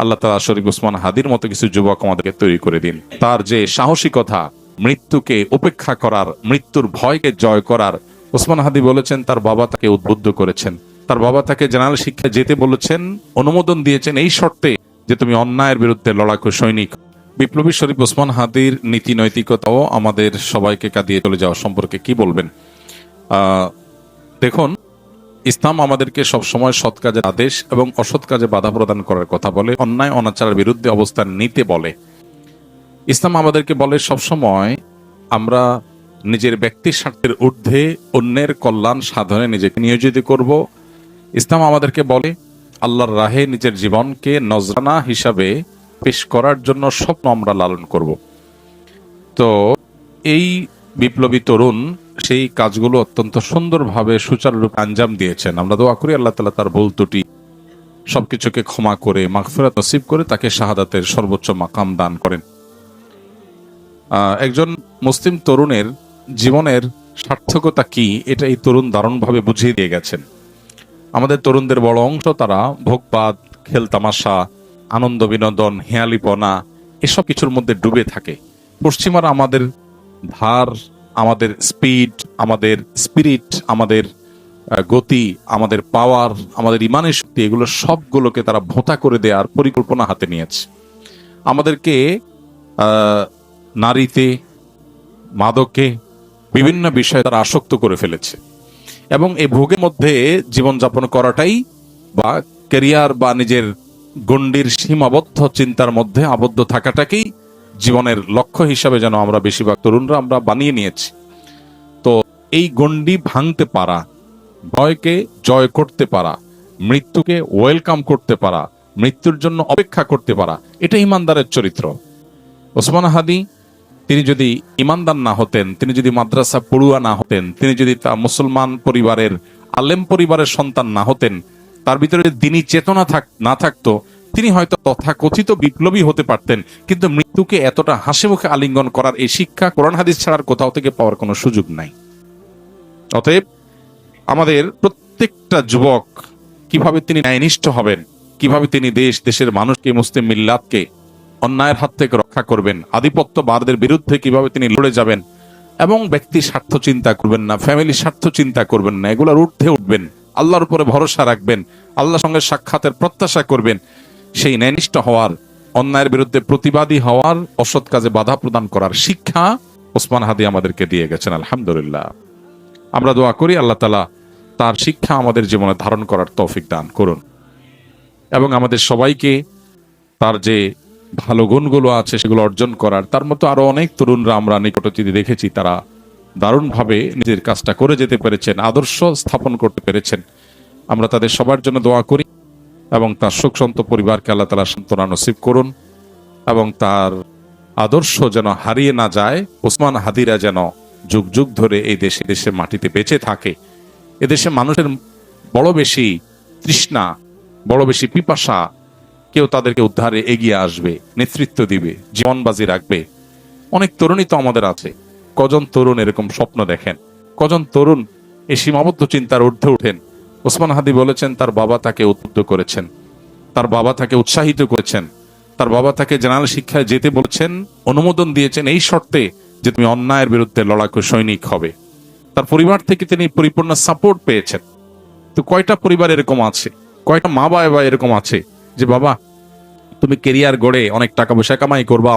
আল্লাহ তালা শরীফ উসমান হাদির মতো কিছু যুবক আমাদেরকে তৈরি করে দিন। তার যে সাহসিকতা, মৃত্যুকে উপেক্ষা করার, মৃত্যুর ভয়কে জয় করার ওসমান হাদি বলেছেন, তার বাবা তাকে উদ্বুদ্ধ করেছেন। তার বাবা তাকে জেনারেল শিক্ষা যেতে বলেছেন, অনুমোদন দিয়েছেন এই শর্তে যে তুমি অন্যায়ের বিরুদ্ধে লড়াকু সৈনিক। বিপ্লবী শরীফ ওসমান হাদির নীতি নৈতিকতাও আমাদের সবাইকে কাঁদিয়ে চলে যাওয়া সম্পর্কে কি বলবেন? দেখুন ইসলাম আমাদেরকে সবসময় সৎ কাজের আদেশ এবং অসৎ কাজে বাধা প্রদান করার কথা বলে, অন্যায়, অনাচারের বিরুদ্ধে অবস্থান নিতে বলে। ইসলাম আমাদেরকে বলে, সবসময় আমরা নিজের ব্যক্তি স্বার্থের ঊর্ধ্বে অন্যের কল্যাণ সাধনে নিজেকে নিয়োজিত করব। ইসলাম আমাদেরকে বলে, আল্লাহর রাহে নিজের জীবনকে নজরানা হিসাবে পেশ করার জন্য স্বপ্ন আমরা লালন করব। তো এই বিপ্লবী তরুণ সেই কাজগুলো অত্যন্ত সুন্দরভাবে সুচারুরূপে আঞ্জাম দিয়েছেন। আমরা দোয়া করি আল্লাহ তালা তার ভুল ত্রুটি সবকিছুকে ক্ষমা করে, মাগফিরাত নসিব করে তাকে শাহাদাতের সর্বোচ্চ মাকাম দান করেন। একজন মুসলিম তরুণের জীবনের সার্থকতা কি, এটা এই তরুণ দারুণভাবে বুঝিয়ে দিয়ে গেছেন। আমাদের তরুণদের বড় অংশ তারা ভোগবাদ, খেল তামাশা, আনন্দ বিনোদন, হেয়ালিপনা, এসব কিছুর মধ্যে ডুবে থাকে। পশ্চিমারা আমাদের ধার আমাদের স্পিড আমাদের স্পিরিট আমাদের গতি, আমাদের পাওয়ার আমাদের ইমানের শক্তি, এগুলো সবগুলোকে তারা ভোঁতা করে দেওয়ার পরিকল্পনা হাতে নিয়েছে। আমাদেরকে নারীতে, মাদকে বিভিন্ন বিষয়ে তারা আসক্ত করে ফেলেছে। এবং এই ভোগের মধ্যে জীবনযাপন করাটাই বা ক্যারিয়ার বা নিজের গণ্ডির সীমাবদ্ধ চিন্তার মধ্যে আবদ্ধ থাকাটাকেই জীবনের লক্ষ্য হিসাবে যেন আমরা বেশিরভাগ তরুণরা আমরা বানিয়ে নিয়েছি। তো এই গণ্ডি ভাঙতে পারা, ভয়কে জয় করতে পারা, মৃত্যুকে ওয়েলকাম করতে পারা, মৃত্যুর জন্য অপেক্ষা করতে পারা, এটা ইমানদারের চরিত্র। ওসমান হাদি, তিনি যদি ইমানদার না হতেন, তিনি যদি মাদ্রাসা পড়ুয়া না হতেন, তিনি যদি তা মুসলমান পরিবারের, আলেম পরিবারের সন্তান না হতেন, তার ভিতরে যদি দিনী চেতনা থাক, না থাকতো তিনি হয়তো তথাকথিত বিপ্লবী হতে পারতেন, কিন্তু মৃত্যুকে এতটা হাসি মুখে আলিঙ্গন করার এই শিক্ষা কোরআন হাদিস ছাড়ার কোথাও থেকে পাওয়ার কোনো সুযোগ নাই। অতএব আমাদের প্রত্যেকটা যুবক কীভাবে তিনি ন্যায়নিষ্ঠ হবেন, কীভাবে তিনি দেশ, দেশের মানুষকে, মুসলিম মিল্লাতকে অন্যায়ের হাত থেকে রক্ষা করবেন আধিপত্যবাদের বিরুদ্ধে কীভাবে তিনি লড়ে যাবেন এবং ব্যক্তির স্বার্থ চিন্তা করবেন না, ফ্যামিলির স্বার্থ চিন্তা করবেন না, এগুলোর ঊর্ধ্বে উঠবেন, আল্লাহর উপরে ভরসা রাখবেন, আল্লাহর সঙ্গে সাক্ষাতের প্রত্যাশা করবেন সেই ন্যায়নিষ্ঠ হওয়ার, অন্যায়ের বিরুদ্ধে প্রতিবাদী হওয়ার অসৎ কাজে বাধা প্রদান করার শিক্ষা ওসমান হাদি আমাদেরকে দিয়ে গেছেন, আলহামদুলিল্লাহ। আমরা দোয়া করি আল্লাহ তালা তার শিক্ষা আমাদের জীবনে ধারণ করার তৌফিক দান করুন। এবং আমাদের সবাইকে তার যে ভালো গুণগুলো আছে সেগুলো অর্জন করার, তার মতো আরও অনেক তরুণরা আমরা নিকটচিতে দেখেছি, তারা দারুণভাবে নিজের কাজটা করে যেতে পেরেছেন, আদর্শ স্থাপন করতে পেরেছেন। আমরা তাদের সবার জন্য দোয়া করি। এবং তার সুখসন্ত পরিবারকে আল্লাহ তালা সান্ত্বনা নসিব করুন এবং তার আদর্শ যেন হারিয়ে না যায়, ওসমান হাদিরা যেন যুগ যুগ ধরে এই দেশে দেশে মাটিতে বেঁচে থাকে। এদেশে মানুষের বড় বেশি তৃষ্ণা, বড় বেশি পিপাসা, কেউ তাদেরকে উদ্ধারে এগিয়ে আসবে, নেতৃত্ব দিবে, জীবনবাজি রাখবে। অনেক তরুণই তো আমাদের আছে। কজন তরুণ এরকম স্বপ্ন দেখেন? কজন তরুণ এই সীমাবদ্ধ চিন্তার ঊর্ধ্বে ওঠেন ওসমান হাদি বলেছেন, তার বাবা তাকে উদ্বুদ্ধ করেছেন। তার বাবা তাকে উৎসাহিত করেছেন। তার বাবা তাকে জেনারেল শিক্ষায় যেতে বলেছেন, অনুমোদন দিয়েছেন এই শর্তে যে তুমি অন্যায়ের বিরুদ্ধে লড়াকু সৈনিক হবে। তার পরিবার থেকে তিনি পরিপূর্ণ সাপোর্ট পেয়েছেন। তো কয়টা পরিবার এরকম আছে? কয়টা মা বাবা এরকম আছে যে, বাবা, তুমি কেরিয়ার গড়ে অনেক টাকা পয়সা কামাই করবা